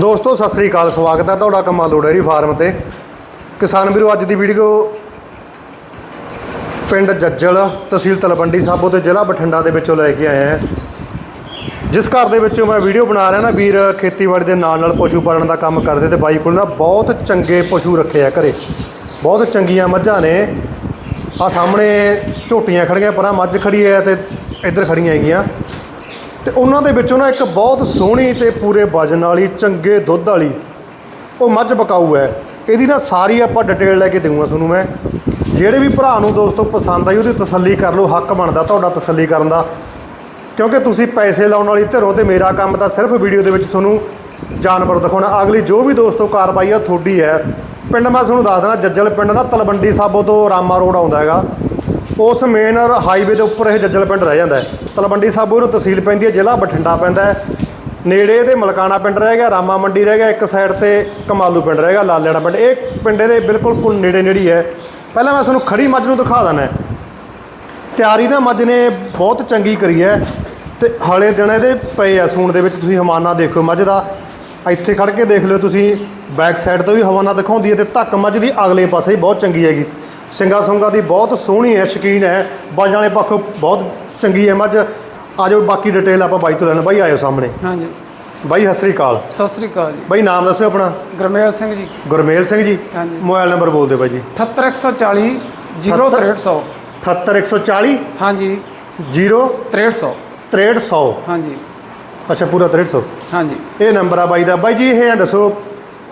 ਦੋਸਤੋ, ਸਤਿ ਸ੍ਰੀ ਅਕਾਲ, ਸਵਾਗਤ ਹੈ ਤੁਹਾਡਾ ਕਮਾਲੂ ਡੇਅਰੀ ਫਾਰਮ ਤੇ। ਕਿਸਾਨ ਵੀਰੋ, ਅੱਜ ਦੀ ਵੀਡੀਓ ਪਿੰਡ ਜੱਜਲ ਤਹਿਸੀਲ ਤਲਵੰਡੀ ਸਾਬੋ ਤੇ ਜ਼ਿਲ੍ਹਾ ਬਠਿੰਡਾ ਦੇ ਵਿੱਚੋਂ ਲੈ ਕੇ ਆਇਆ ਹਾਂ। ਜਿਸ ਘਰ ਦੇ ਵਿੱਚੋਂ ਮੈਂ ਵੀਡੀਓ ਬਣਾ ਰਿਹਾ ਨਾ, ਵੀਰ ਖੇਤੀਬਾੜੀ ਦੇ ਨਾਲ ਨਾਲ ਪਸ਼ੂ ਪਾਲਣ ਦਾ ਕੰਮ ਕਰਦੇ ਤੇ ਬਾਈ ਕੋਲ ਨਾ ਬਹੁਤ ਚੰਗੇ ਪਸ਼ੂ ਰੱਖੇ ਆ ਘਰੇ। ਬਹੁਤ ਚੰਗੀਆਂ ਮੱਝਾਂ ਨੇ। ਆ ਸਾਹਮਣੇ ਝੋਟੀਆਂ ਖੜੀਆਂ ਪਰਾਂ ਮੱਝ ਖੜੀ ਹੈ ਤੇ ਇੱਧਰ ਖੜੀਆਂ ਹੈਗੀਆਂ। ਤੇ ਉਹਨਾਂ ਦੇ ਵਿੱਚੋਂ ਨਾ ਇੱਕ ਬਹੁਤ ਸੋਹਣੀ ਤੇ ਪੂਰੇ ਵਜਨ ਵਾਲੀ, ਚੰਗੇ ਦੁੱਧ ਵਾਲੀ ਉਹ ਮੱਝ ਬਕਾਊ ਹੈ। ਇਹਦੀ ਨਾ ਸਾਰੀ ਆਪਾਂ ਡਿਟੇਲ ਲੈ ਕੇ ਦੇਵਾਂਗਾ ਤੁਹਾਨੂੰ ਮੈਂ। ਜਿਹੜੇ ਵੀ ਭਰਾ ਨੂੰ ਦੋਸਤੋ ਪਸੰਦ ਆਈ, ਉਹਦੀ ਤਸੱਲੀ ਕਰ ਲਓ, ਹੱਕ ਬਣਦਾ ਤੁਹਾਡਾ ਤਸੱਲੀ ਕਰਨ ਦਾ। ਕਿਉਂਕਿ ਤੁਸੀਂ ਪੈਸੇ ਲਾਉਣ ਵਾਲੀ ਧਿਰੋ ਤੇ ਮੇਰਾ ਕੰਮ ਤਾਂ ਸਿਰਫ ਵੀਡੀਓ ਦੇ ਵਿੱਚ ਤੁਹਾਨੂੰ ਜਾਨਵਰ ਦਿਖਾਉਣਾ। ਅਗਲੀ ਜੋ ਵੀ ਦੋਸਤੋ ਕਾਰਵਾਈ ਆ, ਤੁਹਾਡੀ ਹੈ। ਪਿੰਡ ਮੈਂ ਤੁਹਾਨੂੰ ਦੱਸ ਦੇਣਾ ਜੱਜਲ ਪਿੰਡ ਨਾ ਤਲਵੰਡੀ ਸਾਬੋ ਤੋਂ ਰਾਮਾ ਰੋਡ ਆਉਂਦਾ ਹੈਗਾ। ਉਸ ਮੇਨ ਹਾਈਵੇ ਦੇ ਉੱਪਰ ਇਹ ਜੱਜਲ ਪਿੰਡ ਰਹਿ ਜਾਂਦਾ ਹੈ। ਤਲਵੰਡੀ ਸਾਬੋ ਨੂੰ ਤਹਿਸੀਲ ਪੈਂਦੀ ਹੈ, ਜ਼ਿਲ੍ਹਾ ਬਠਿੰਡਾ ਪੈਂਦਾ ਹੈ। ਨੇੜੇ ਇਹਦੇ ਮਲਕਾਣਾ ਪਿੰਡ ਰਹਿ ਗਿਆ, ਰਾਮਾ ਮੰਡੀ ਰਹਿ ਗਿਆ, ਇੱਕ ਸਾਈਡ ਤੇ ਕਮਾਲੂ ਪਿੰਡ ਰਹਿ ਗਿਆ, ਲਾਲੇੜਾ ਪਿੰਡ। ਇਹ ਪਿੰਡ ਦੇ ਬਿਲਕੁਲ ਕੋਲ ਨੇੜੇ ਨੇੜੀ ਹੈ। ਪਹਿਲਾਂ ਮੈਂ ਤੁਹਾਨੂੰ ਖੜੀ ਮੱਝ ਨੂੰ ਦਿਖਾ ਦਣਾ ਤਿਆਰੀ ਨਾ ਮੱਝ ਨੇ ਬਹੁਤ ਚੰਗੀ ਕਰੀ ਹੈ ਤੇ ਹਲੇ ਦਿਨ ਇਹਦੇ ਪਏ ਆ ਸੂਣ ਦੇ ਵਿੱਚ, ਤੁਸੀਂ ਹਵਾਨਾ ਦੇਖੋ ਮੱਝ ਦਾ। ਇੱਥੇ ਖੜ ਕੇ ਦੇਖ ਲਿਓ ਤੁਸੀਂ ਬੈਕ ਸਾਈਡ ਤੋਂ ਵੀ ਹਵਾਨਾ ਦਿਖਾਉਂਦੀ ਹੈ ਤੇ ਧੱਕ ਮੱਝ ਦੀ ਅਗਲੇ ਪਾਸੇ ਹੀ ਬਹੁਤ ਚੰਗੀ ਹੈਗੀ। ਸਿੰਗਾ ਸੁੰਗਾ ਦੀ ਬਹੁਤ ਸੋਹਣੀ ਹੈ ਸ਼ਕੀਨ ਹੈ। ਬਾਜਾਂ ਵਾਲੇ ਪੱਖੋਂ ਬਹੁਤ ਚੰਗੀ ਹੈ। ਮੱਝ ਆਜੋ ਬਾਕੀ ਡਿਟੇਲ ਆਪਾਂ ਬਾਈ ਤੋਂ ਲੈਣਾ। ਬਾਈ ਆਇਓ ਸਾਹਮਣੇ। ਹਾਂਜੀ। ਬਾਈ ਸਤਿ ਸ੍ਰੀ ਅਕਾਲ। ਸਤਿ ਸ੍ਰੀ ਅਕਾਲ ਜੀ। ਬਾਈ ਨਾਮ ਦੱਸੋ ਆਪਣਾ। ਗਰਮੇਲ ਸਿੰਘ ਜੀ। ਗੁਰਮੇਲ ਸਿੰਘ ਜੀ। ਹਾਂਜੀ। ਮੋਬਾਈਲ ਨੰਬਰ ਬੋਲ ਦਿਓ ਬਾਈ ਜੀ। 78140 0300 78140 ਹਾਂਜੀ। 0 6300 6300 ਹਾਂਜੀ। ਅੱਛਾ ਪੂਰਾ 6300 ਹਾਂਜੀ। ਇਹ ਨੰਬਰ ਆ ਬਾਈ ਦਾ। ਬਾਈ ਜੀ ਇਹ ਦੱਸੋ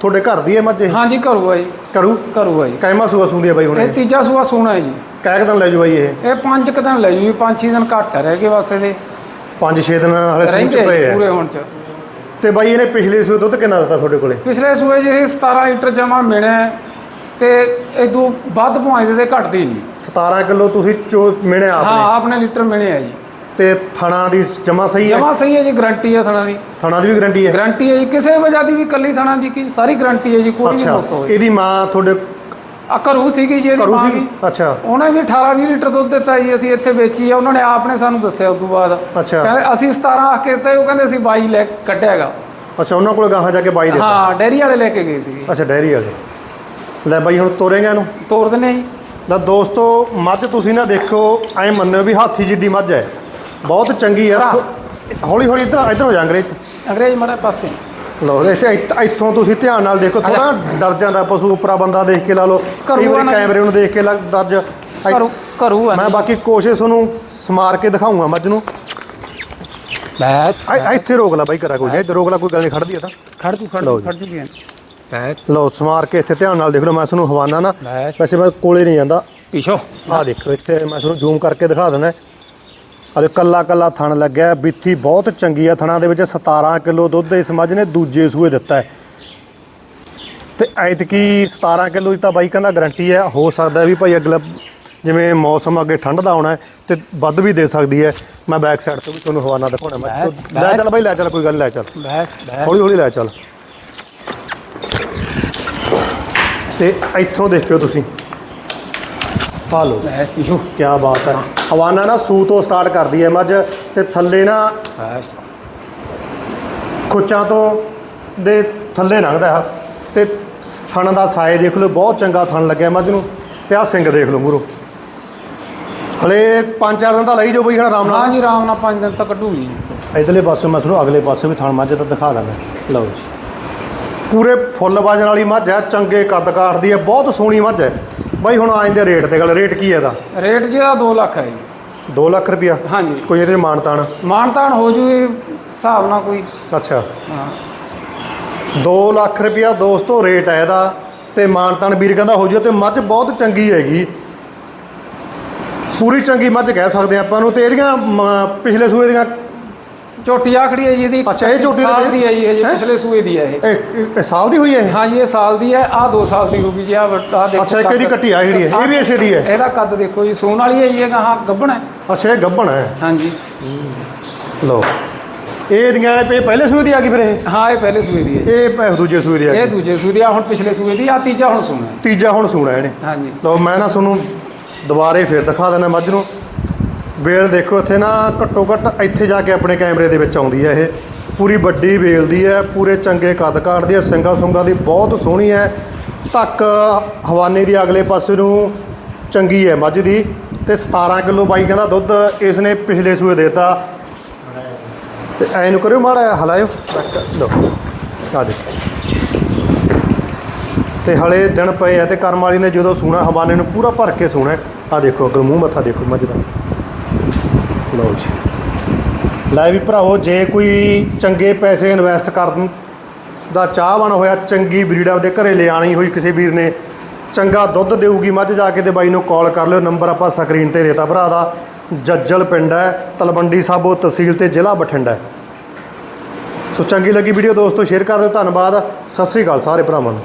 ਤੁਹਾਡੇ ਘਰ ਦੀ ਹੈ ਮੱਝ ਇਹ? ਹਾਂਜੀ ਕਰੂਗਾ ਜੀ। ਕਰੂ ਕਰੂਗਾ ਜੀ। ਕਾਇਮਾ ਸੂਆ ਸੁੰਦੀ ਹੈ ਬਾਈ ਹੁਣ ਇਹ ਤੀਜਾ ਸੂਆ ਸੋਣਾ ਹੈ ਜੀ। ਕਹਿ ਕਦਨ ਲੈ ਜੂ ਬਾਈ ਇਹ। ਇਹ ਪੰਜ ਕੁ ਦਿਨ ਲੈ ਜੂ ਪੰਜ ਛੇ ਦਿਨ ਘੱਟ ਰਹਿ ਗਏ ਬਸ ਇਹਦੇ। 5-6 ਦਿਨ ਹਲੇ ਸੂਣ ਚ ਪਏ ਪੂਰੇ ਆ। ਹੁਣ ਚ। ਤੇ ਬਾਈ ਇਹਨੇ ਪਿਛਲੇ ਸੂਏ ਦੁੱਧ ਕਿੰਨਾ ਦਿੱਤਾ ਤੁਹਾਡੇ ਕੋਲੇ? ਪਿਛਲੇ ਸੂਏ ਜੀ ਇਹ 17 ਲੀਟਰ ਜਮਾ ਮਿਲਿਆ ਹੈ ਤੇ ਇਦੋਂ ਵੱਧ ਪੁਆਇੰਟ ਦੇ ਘਟਦੀ ਨਹੀਂ। 17 ਕਿਲੋ ਤੁਸੀਂ ਚੋ ਮਿਣਿਆ ਹਾਂ ਆਪਣੇ? ਆਪਣੇ ਲੀਟਰ ਮਿਲਿਆ ਜੀ। ਤੇ ਥਣਾ ਦੀ ਜਮਾ ਸਹੀ ਹੈ? ਜਮਾ ਸਹੀ ਹੈ ਜੀ ਗਾਰੰਟੀ ਹੈ ਥਣਾ ਦੀ। ਥਣਾ ਦੀ ਵੀ ਗਰੰਟੀ ਹੈ? ਗਾਰੰਟੀ ਹੈ ਜੀ ਕਿਸੇ ਵਜ੍ਹਾ ਦੀ ਵੀ ਕੱਲੀ ਥਣਾ ਦੀ ਕੀ ਸਾਰੀ ਗਾਰੰਟੀ ਹੈ ਜੀ ਕੋਈ ਅੱਛਾ ਨੁਕਸ ਹੋਵੇ ਇਹਦੀ ਮਾਂ ਤੁਹਾਡੇ ਆ ਘਰੂ ਸੀਗੀ ਜੀ ਇਹਦੀ ਘਰੂ ਮਾਂ ਸੀ ਵੀ। ਅੱਛਾ। ਉਹਨੇ ਵੀ 18 20 ਲੀਟਰ ਦੁੱਧ ਦਿੱਤਾ ਜੀ ਅਸੀਂ ਇੱਥੇ ਵੇਚੀ ਆ ਉਹਨਾਂ ਨੇ ਆਪ ਨੇ ਸਾਨੂੰ ਦੱਸਿਆ ਉਸ ਤੋਂ ਬਾਅਦ। ਅੱਛਾ। ਕਹਿੰਦੇ ਅਸੀਂ 17 ਆਖ ਕੇ ਤੇ ਉਹ ਕਹਿੰਦੇ ਅਸੀਂ 22 ਲੈ ਕੱਢਿਆਗਾ। ਅੱਛਾ ਉਹਨਾਂ ਕੋਲ ਗਾਹਾਂ ਜਾ ਕੇ ਬਾਈ ਦੇ ਹਾਂ ਡੈਰੀ ਵਾਲੇ ਲੈ ਕੇ ਗਏ ਸੀ। ਅੱਛਾ ਡੈਰੀ ਵਾਲੇ। ਲੈ ਬਾਈ ਹੁਣ ਤੋਰੇਗਾ ਇਹਨੂੰ? ਤੋੜ ਦਿੰਦੇ ਆ ਜੀ। ਤਾਂ ਦੋਸਤੋ ਮੱਝ ਤੁਸੀਂ ਨਾ ਦੇਖੋ ਐ ਮੰਨਿਓ ਵੀ ਹਾਥੀ ਜਿੱਡੀ ਮੱਝ ਹੈ। ਬਹੁਤ ਚੰਗੀ ਹੈ ਹੌਲੀ ਹੌਲੀ ਇੱਧਰ ਇੱਧਰ ਹੋ ਜਾ ਅੰਗਰੇਜ਼। ਅੰਗਰੇਜ਼ ਮਾਰੇ ਪਾਸੇ। ਲਓ ਇੱਥੇ ਇੱਥ- ਇੱਥੋਂ ਤੁਸੀਂ ਧਿਆਨ ਨਾਲ ਦੇਖੋ ਥੋੜਾ ਡਰ ਜਾਂਦਾ ਪਸ਼ੂ ਉੱਪਰਾ ਬੰਦਾ ਦੇਖ ਕੇ ਲਾ ਲਓ। ਕਈ ਵਾਰੀ ਕੈਮਰੇ ਨੂੰ ਦੇਖ ਕੇ ਲੱਗ ਡਰ ਜਾ ਘਰੂ ਘਰੂ ਆ ਮੈਂ ਬਾਕੀ ਕੋਸ਼ਿਸ਼ ਤੁਹਾਨੂੰ ਸਮਾਰ ਕੇ ਦਿਖਾਉਂਗਾ ਮੱਝ ਨੂੰ। ਬੈਠ ਇੱਥੇ- ਇੱਥੇ ਰੋਕ ਲੈ ਬਾਈ ਕਰਾ ਕੋਈ ਨਹੀਂ। ਇੱਥੇ ਰੋਕ ਲੈ ਕੋਈ ਗੱਲ ਨਹੀਂ ਖੜਦੀ ਆ ਤਾਂ। ਖੜ ਤੂੰ ਖੜ ਖੜ ਜੂ। ਗਿਆ ਬੈਠ ਲਓ ਸਮਾਰ ਕੇ ਇੱਥੇ ਧਿਆਨ ਨਾਲ ਦੇਖ ਲਓ ਮੈਂ ਤੁਹਾਨੂੰ ਹਵਾਨਾ ਨਾ। ਵੈਸੇ ਮੈਂ ਕੋਲੇ ਨਹੀਂ ਜਾਂਦਾ। ਪਿਛੋ। ਆਹ ਦੇਖੋ ਇੱਥੇ ਮੈਂ ਤੁਹਾਨੂੰ ਜ਼ੂਮ ਕਰਕੇ ਦਿਖਾ ਦਿੰਦਾ। ਆਹ ਕੱਲਾ ਕੱਲਾ ਥਣ ਲੱਗਿਆ। ਬਿੱਥੀ ਬਹੁਤ ਚੰਗੀ ਆ ਥਣਾ ਦੇ ਵਿੱਚ। 17 ਕਿਲੋ ਦੁੱਧ ਇਸ ਮੱਝ ਨੇ ਦੂਜੇ ਸੂਏ ਦਿੱਤਾ ਹੈ। ਤੇ ਐਤਕੀ 17 ਕਿਲੋ ਦੀ ਤਾਂ ਬਾਈ ਕਹਿੰਦਾ ਗਾਰੰਟੀ ਹੈ। ਹੋ ਸਕਦਾ ਵੀ ਭਾਈ ਅਗਲਾ ਜਿਵੇਂ ਮੌਸਮ ਅੱਗੇ ਠੰਡ ਦਾ ਆਉਣਾ ਤੇ ਵੱਧ ਵੀ ਦੇ ਸਕਦੀ ਹੈ। ਮੈਂ ਬੈਕ ਸਾਈਡ ਤੋਂ ਵੀ ਤੁਹਾਨੂੰ ਹਵਾਨਾ ਦਿਖਾਉਣਾ। ਮੈਂ ਲੈ ਚੱਲ ਬਾਈ ਲੈ ਚੱਲ ਕੋਈ ਗੱਲ ਲੈ ਚੱਲ। ਹੌਲੀ ਹੌਲੀ ਲੈ ਚੱਲ। ਤੇ ਇੱਥੋਂ ਦੇਖਿਓ ਤੁਸੀਂ। ਆ ਲਓ। ਬੈਠ ਪਿਛੋ ਕੀ ਬਾਤ ਹੈ। ਹਵਾਨਾ ਨਾ ਸੂ ਤੋਂ ਸਟਾਰਟ ਕਰਦੀ ਹੈ ਮੱਝ ਤੇ ਥੱਲੇ ਨਾ ਖੁੱਚਾਂ ਤੋਂ ਦੇ ਥੱਲੇ ਲੰਘਦਾ ਹੈ। ਤੇ ਥਣ ਦਾ ਸਾਏ ਦੇਖ ਲਓ ਬਹੁਤ ਚੰਗਾ ਥਣ ਲੱਗਿਆ ਮੱਝ ਨੂੰ। ਤੇ ਆ ਸਿੰਘ ਦੇਖ ਲਓ ਮੂਰੋ। ਹਲੇ ਪੰਜ ਚਾਰ ਦਿਨ ਤਾਂ ਲਈ ਜੋ ਬਈ ਹਣਾ ਆਰਾਮ ਹਾਂ ਨਾਲ? ਜੀ ਆਰਾਮ ਨਾਲ 5 ਦਿਨ ਤੱਕ ਕੱਢੂਗੀ। ਇਧਰਲੇ ਪਾਸੇ ਮੈਂ ਤੁਹਾਨੂੰ ਅਗਲੇ ਪਾਸੇ ਵੀ ਥਣ ਮੱਝ ਦਾ ਦਿਖਾ ਦਾਂਗਾ। ਲਓ ਜੀ। ਪੂਰੇ ਫੁੱਲ ਵਜਨ ਵਾਲੀ ਮੱਝ ਹੈ ਚੰਗੇ ਕੱਦ ਕਾਠ ਦੀ ਹੈ ਬਹੁਤ ਸੋਹਣੀ ਮੱਝ ਹੈ। ਬਾਈ ਹੁਣ ਆ ਜਾਂਦੇ ਰੇਟ ਤੇ ਗੱਲ ਰੇਟ ਕੀ ਹੈ ਇਹਦਾ? ਰੇਟ ਜਿਹੜਾ 2 ਲੱਖ ਹੈ ਜੀ। 2 ਲੱਖ ਰੁਪਿਆ ਹਾਂਜੀ। ਕੋਈ ਇਹਦੇ ਮਾਨਤਾਨ? ਮਾਨਤਾਨ ਹੋ ਜੂ ਹਿਸਾਬ ਨਾਲ ਕੋਈ ਅੱਛਾ। ਹਾਂ। 2 ਲੱਖ ਰੁਪਿਆ ਦੋਸਤੋ ਰੇਟ ਹੈ ਇਹਦਾ ਤੇ ਮਾਨਤਾਨ ਵੀਰ ਕਹਿੰਦਾ ਹੋ ਜਿਓ ਤੇ ਮੱਝ ਬਹੁਤ ਚੰਗੀ ਹੈਗੀ। ਪੂਰੀ ਚੰਗੀ ਮੱਝ ਕਹਿ ਸਕਦੇ ਆਪਾਂ ਨੂੰ ਤੇ ਇਹਦੀਆਂ ਮ, ਪਿਛਲੇ ਸੂਏ ਦੀਆਂ ਝੋਟੀ ਆਖੜੀ ਹੈ ਜੀ ਇਹਦੀ। ਅੱਛਾ, ਇਹ ਝੋਟੀ ਸਾਲ ਦਾ- ਦੀ ਹੈ ਜੀ ਇਹ ਹੈਂ? ਪਿਛਲੇ ਸੂਏ ਦੀ ਹੈ ਇਹ। ਇਹ ਇਹ ਸਾਲ ਦੀ ਹੋਈ ਹੈ ਇਹ? ਹਾਂ ਜੀ ਇਹ ਸਾਲ ਦੀ ਹੈ ਆ 2 ਸਾਲ ਦੀ ਹੋਗੀ ਜੀ ਆ ਆ ਦੇਖੋ ਅੱਛਾ, ਇੱਕ ਇਹਦੀ ਕੱਦ। ਕੱਟੀ ਆ ਜਿਹੜੀ ਹੈ, ਇਹ ਵੀ ਇਸੇ ਦੀ ਹੈ? ਇਹਦਾ ਕੱਦ ਦੇਖੋ ਜੀ ਸੂਣ ਵਾਲੀ ਹੈ ਜੀ ਇਹ ਹਾਂ ਗੱਭਣ ਹੈ। ਅੱਛਾ ਇਹ ਗੱਭਣ ਹੈ। ਹਾਂ ਜੀ। ਲਓ। ਇਹ ਇਹਦੀਆਂ ਇਹ ਪਹਿਲੇ ਸੂਏ ਦੀ ਆ ਗਈ ਫਿਰ ਇਹ? ਹਾਂ ਇਹ ਪਹਿਲੇ ਸੂਏ ਦੀ ਹੈ ਇਹ ਪ- ਦੂਜੇ ਸੂਏ ਦੀ ਆ ਇਹ ਗਈ ਦੂਜੇ ਸੂਏ ਦੀ ਆ ਹੁਣ ਪਿਛਲੇ ਸੂਏ ਦੀ ਆ ਤੀਜਾ ਹੁਣ ਸੂਣਾ ਹੈ। ਤੀਜਾ ਹੁਣ ਸੂਣਾ ਇਹਨੇ। ਹਾਂ ਜੀ। ਲਓ ਮੈਂ ਨਾ ਤੁਹਾਨੂੰ ਦੁਬਾਰੇ ਫਿਰ ਦਿਖਾ ਦਿੰਦਾ ਮੱਝ ਨੂੰ। ਵੇਲ ਦੇਖੋ ਇੱਥੇ ਨਾ ਘੱਟੋ ਘੱਟ ਇੱਥੇ ਜਾ ਕੇ ਆਪਣੇ ਕੈਮਰੇ ਦੇ ਵਿੱਚ ਆਉਂਦੀ ਹੈ ਇਹ। ਪੂਰੀ ਵੱਡੀ ਵੇਲਦੀ ਹੈ, ਪੂਰੇ ਚੰਗੇ ਕੱਦ ਕਾਟਦੀ ਹੈ ਸਿੰਗਾ ਸੁੰਗਾ ਦੀ ਬਹੁਤ ਸੋਹਣੀ ਹੈ। ਧੱਕ ਹਵਾਨੇ ਦੀ ਅਗਲੇ ਪਾਸੇ ਨੂੰ ਚੰਗੀ ਹੈ ਮੱਝ ਦੀ। ਤੇ 17 ਕਿਲੋ ਬਾਈ ਕਹਿੰਦਾ ਦੁੱਧ ਇਸ ਨੇ ਪਿਛਲੇ ਸੂਏ ਦੇਤਾ। ਤੇ ਐ ਨੂੰ ਕਰਿਓ ਮਾੜਾ ਹਲਾਇਓ। ਲੋ ਆ ਦੇਖੋ। ਤੇ ਹਲੇ ਦਿਨ ਪਏ ਆ ਤੇ ਕਰਮ ਵਾਲੀ ਨੇ ਜਦੋਂ ਸੂਣਾ ਹਵਾਨੇ ਨੂੰ ਪੂਰਾ ਭਰ ਕੇ ਸੂਣਾ ਆ ਦੇਖੋ ਅਗਰ ਮੂੰਹ ਮੱਥਾ ਦੇਖੋ ਮੱਝ ਦਾ। ਲਓ ਜੀ। ਲੈ ਵੀ ਭਰਾਓ ਜੇ ਕੋਈ ਚੰਗੇ ਪੈਸੇ ਇਨਵੈਸਟ ਕਰਨ ਦਾ ਚਾਹਵਾਨ ਹੋਇਆ, ਚੰਗੀ ਬਰੀਡ ਆਪਦੇ ਘਰੇ ਲਿਆਣੀ ਹੋਈ ਕਿਸੇ ਵੀਰ ਨੇ, ਚੰਗਾ ਦੁੱਧ ਦੇਊਗੀ, ਮੱਝ ਜਾ ਕੇ ਤੇ ਬਾਈ ਨੂੰ ਕਾਲ ਕਰ ਲਿਓ ਨੰਬਰ ਆਪਾਂ ਸਕਰੀਨ ਤੇ ਦੇਤਾ ਭਰਾ ਦਾ। ਜੱਜਲ ਪਿੰਡ ਹੈ, ਤਲਵੰਡੀ ਸਾਬੋ ਤਹਿਸੀਲ ਤੇ ਜ਼ਿਲ੍ਹਾ ਬਠਿੰਡਾ ਸੋ ਚੰਗੀ ਲੱਗੀ ਵੀਡੀਓ ਦੋਸਤੋ ਸ਼ੇਅਰ ਕਰ ਦਿਓ, ਧੰਨਵਾਦ। ਸਤਿ ਸ੍ਰੀ ਅਕਾਲ ਸਾਰੇ ਭਰਾਵਾਂ ਨੂੰ।